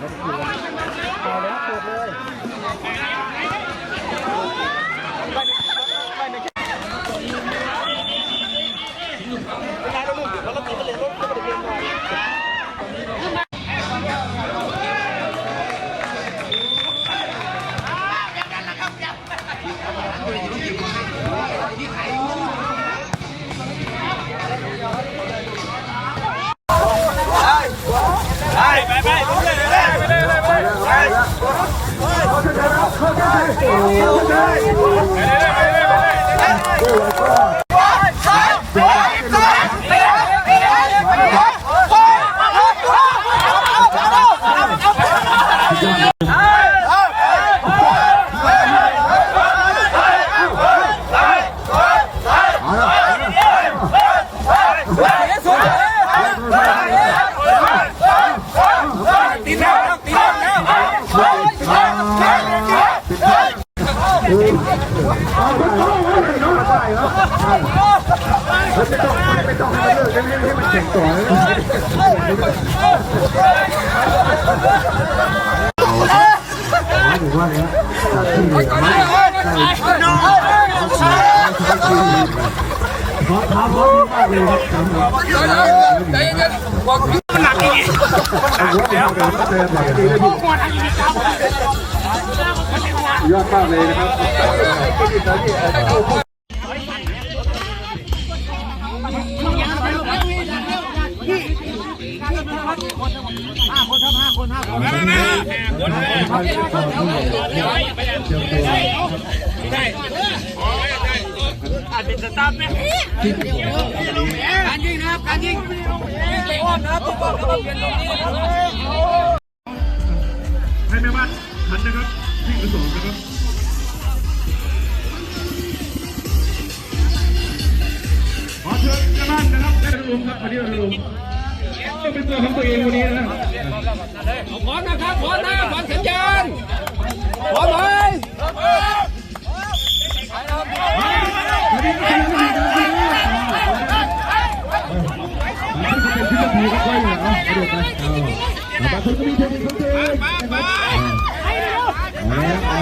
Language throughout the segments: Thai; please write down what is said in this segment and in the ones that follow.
Yeah. 冲开！冲开！冲开！冲开！ ถือว่าเนี่ยจากที่เหลือได้ขอ ท้าพร้อมมากเลยครับสำหรับใจเย็นมันหนักอีกยอดมากเลยนะครับการยิงนะครับการยิงไปอ้อมนะครับถูกต้องนะครับเปลี่ยนตรงนี้นะครับให้แม่บ้าน หันนะครับที่กระสอบนะครับขอเชิญแม่บ้านนะครับได้ระดมครับมาเดียวระดมต้องเป็นตัวของตัวเองวันนี้นะครับพร้อมนะครับพร้อมนะพร้อมสัญญาณพร้อมไหมเป็นพิธีก็ค่อยเหรอเอาเดี๋ยวไปเอาบางคนก็มีเทคนิคของตัวเองนะครับ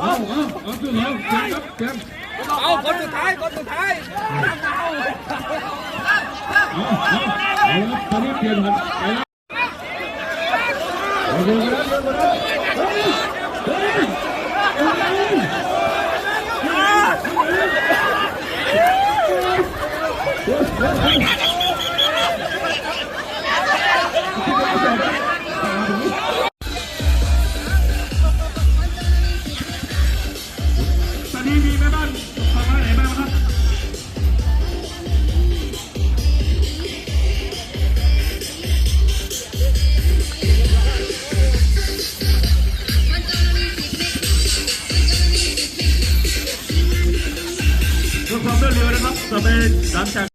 เอาเอาเอาขึ้นแล้วเจ็บครับเจ็บเอาคนสุดท้ายคนสุดท้าย เอาเอาเอาละ ตอนนี้เปลี่ยนหันไปแล้วเอาเลยนะเฮ้ยเฮ้ยเฮ้ยตอนนี้มีแม่บ้านทำอะไรไหนบ้างครับ ความรวดเร็วนะครับต่อไปหลังจาก